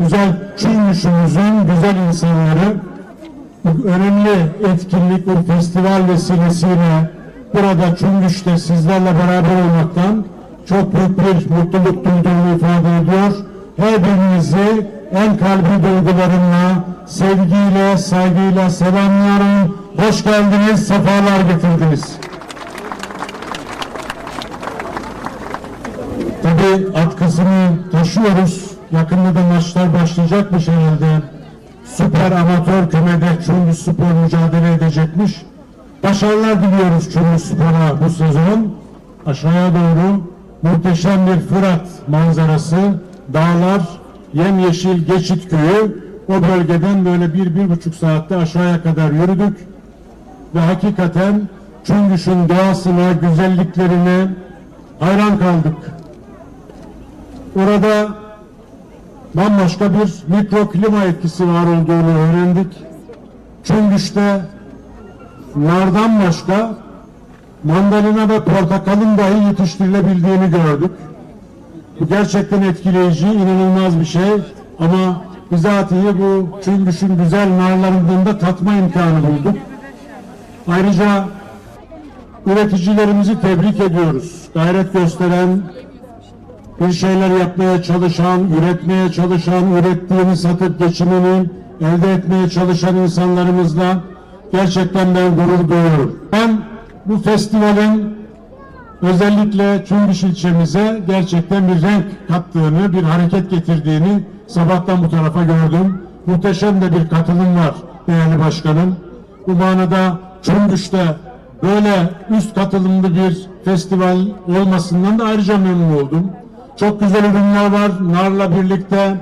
güzel Çürmüş'ümüzün güzel insanları önemli etkinlik bu festival vesilesiyle burada Çüngüş'te sizlerle beraber olmaktan çok büyük bir mutluluk duyduğumu ifade ediyor. Her birinizi en kalbi duygularımla, sevgiyle, saygıyla selamlıyorum. Hoş geldiniz, sefalar getirdiniz. Tabii atkısını taşıyoruz. Yakında da maçlar başlayacakmış herhalde. Süper amatör kümede Çumbur Spor mücadele edecekmiş. Başarılar diliyoruz Çumbur Spor'a bu sezon. Aşağıya doğru muhteşem bir Fırat manzarası, dağlar, yemyeşil Geçit Köyü. O bölgeden böyle bir, bir buçuk saatte aşağıya kadar yürüdük. Ve hakikaten Çüngüş'ün doğasına, güzelliklerine hayran kaldık. Orada bambaşka bir mikroklima etkisi var olduğunu öğrendik. Çüngüş'te nardan başka mandalina ve portakalın dahi yetiştirilebildiğini gördük. Bu gerçekten etkileyici, inanılmaz bir şey. Ama bizatihi bu Çüngüş'ün güzel narlarından da tatma imkanı bulduk. Ayrıca üreticilerimizi tebrik ediyoruz. Gayret gösteren, bir şeyler yapmaya çalışan, üretmeye çalışan, ürettiğini satıp geçimini elde etmeye çalışan insanlarımızla gerçekten ben gurur duyuyorum. Ben bu festivalin özellikle Çüngüş ilçemize gerçekten bir renk kattığını, bir hareket getirdiğini sabahtan bu tarafa gördüm. Muhteşem de bir katılım var değerli başkanım. Bu manada Çüngüş'te böyle üst katılımlı bir festival olmasından da ayrıca memnun oldum. Çok güzel ürünler var. Narla birlikte,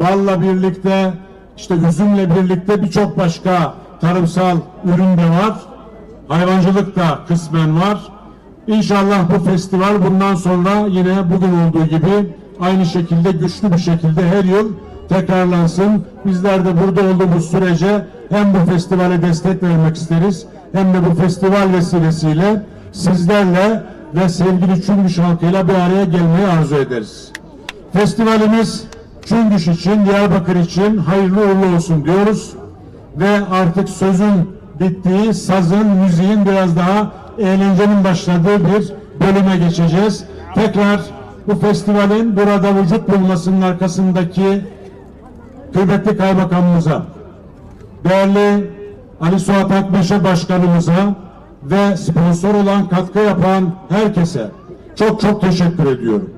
balla birlikte, işte üzümle birlikte birçok başka tarımsal ürün de var. Hayvancılık da kısmen var. İnşallah bu festival bundan sonra yine bugün olduğu gibi aynı şekilde güçlü bir şekilde her yıl tekrarlansın. Bizler de burada olduğumuz sürece hem bu festivale destek vermek isteriz hem de bu festival vesilesiyle sizlerle ve sevgili Çüngüş halkıyla bir araya gelmeyi arzu ederiz. Festivalimiz Çüngüş için, Diyarbakır için hayırlı uğurlu olsun diyoruz. Ve artık sözün bittiği, sazın, müziğin biraz daha eğlencenin başladığı bir bölüme geçeceğiz. Tekrar bu festivalin burada vücut bulmasının arkasındaki kıymetli kaymakamımıza, değerli Ali Suat Akbaş'a başkanımıza ve sponsor olan katkı yapan herkese çok çok teşekkür ediyorum.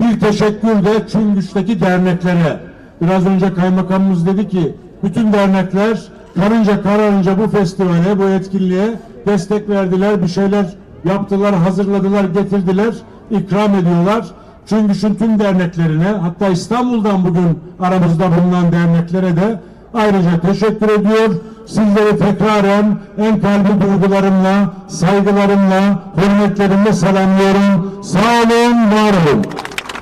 Bir teşekkür de Çüngüş'teki derneklere. Biraz önce kaymakamımız dedi ki bütün dernekler karınca kararınca bu festivale, bu etkinliğe destek verdiler, bir şeyler yaptılar, hazırladılar, getirdiler, ikram ediyorlar. Çüngüş'ün tüm derneklerine hatta İstanbul'dan bugün aramızda bulunan derneklere de ayrıca teşekkür ediyor. Sizleri tekraren en kalbi duygularımla, saygılarımla, hürmetlerimle selamlıyorum. Sağ olun, var olun.